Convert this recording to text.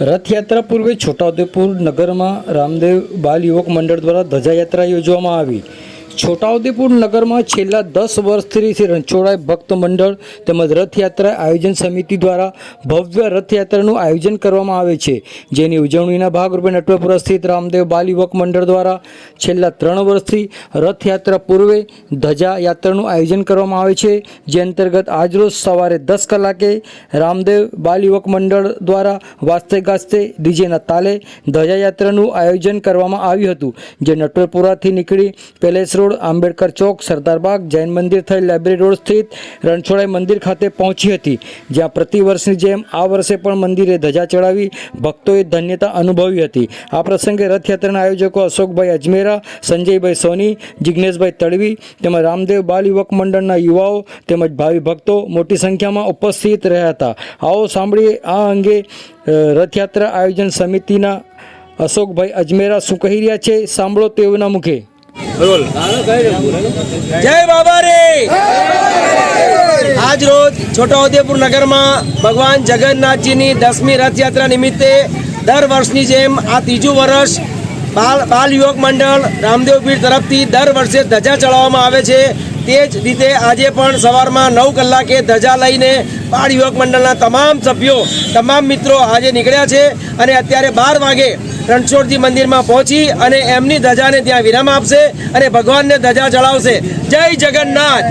રથયાત્રા પૂર્વે છોટાઉદેપુર નગરમાં રામદેવ બાલ યુવક મંડળ દ્વારા ધજાયાત્રા યોજવામાં આવી. છોટાઉદેપુર નગરમાં છેલ્લા દસ વર્ષથી શ્રી રણછોડાઈ ભક્ત મંડળ તેમજ રથયાત્રા આયોજન સમિતિ દ્વારા ભવ્ય રથયાત્રાનું આયોજન કરવામાં આવે છે, જેની ઉજવણીના ભાગરૂપે નટવરપુરા સ્થિત રામદેવ બાલ યુવક મંડળ દ્વારા છેલ્લા ત્રણ વર્ષથી રથયાત્રા પૂર્વે ધજા યાત્રાનું આયોજન કરવામાં આવે છે, જે અંતર્ગત આજરોજ સવારે દસ કલાકે રામદેવ બાલ યુવક મંડળ દ્વારા વાસ્તે ગાસ્તે ડીજેના તાલે ધજાયાત્રાનું આયોજન કરવામાં આવ્યું હતું, જે નટવરપુરાથી નીકળી પેલેસ રોડ, આંબેડકર ચોક સરદારબાગ જૈન મંદિર થઈ લાઇબ્રેરી રોડ સ્થિત રણછોડાઈ મંદિર ખાતે પહોંચી હતી, જ્યાં પ્રતિવર્ષની જેમ આ વર્ષે પણ મંદિરે ધજા ચડાવી ભક્તોએ ધન્યતા અનુભવી હતી. આ પ્રસંગે રથયાત્રાના આયોજકો અશોકભાઈ અજમેરા, સંજયભાઈ સોની જિજ્ઞેશભાઈ તડવી તેમજ રામદેવ બાલ યુવક મંડળના યુવાઓ તેમજ ભાવિ ભક્તો મોટી સંખ્યામાં ઉપસ્થિત રહ્યા હતા. આવો સાંભળીએ આ અંગે રથયાત્રા આયોજન સમિતિના અશોકભાઈ અજમેરા શું કહી રહ્યા છે? સાંભળો તેઓના મુખે. જય બાબા રે આજ રોજ છોટાઉદેપુર નગરમાં ભગવાન જગન્નાથજીની દસમી રથયાત્રા નિમિત્તે દર વર્ષની જેમ આ ત્રીજું વર્ષ બાલ બાલ યુવક મંડળ રામદેવ પીર તરફથી દર વર્ષે ધજા ચડાવવામાં આવે છે. તે જ રીતે આજે પણ સવારમાં નવ કલાકે ધજા લઈને બાળ યુવક મંડળના તમામ સભ્યો, તમામ મિત્રો આજે નીકળ્યા છે અને અત્યારે બાર વાગે રણછોડજી મંદિરમાં પહોંચી અને એમની ધજાને ત્યાં વિરામ આપશે અને ભગવાનને ધજા ચડાવશે જય જગન્નાથ!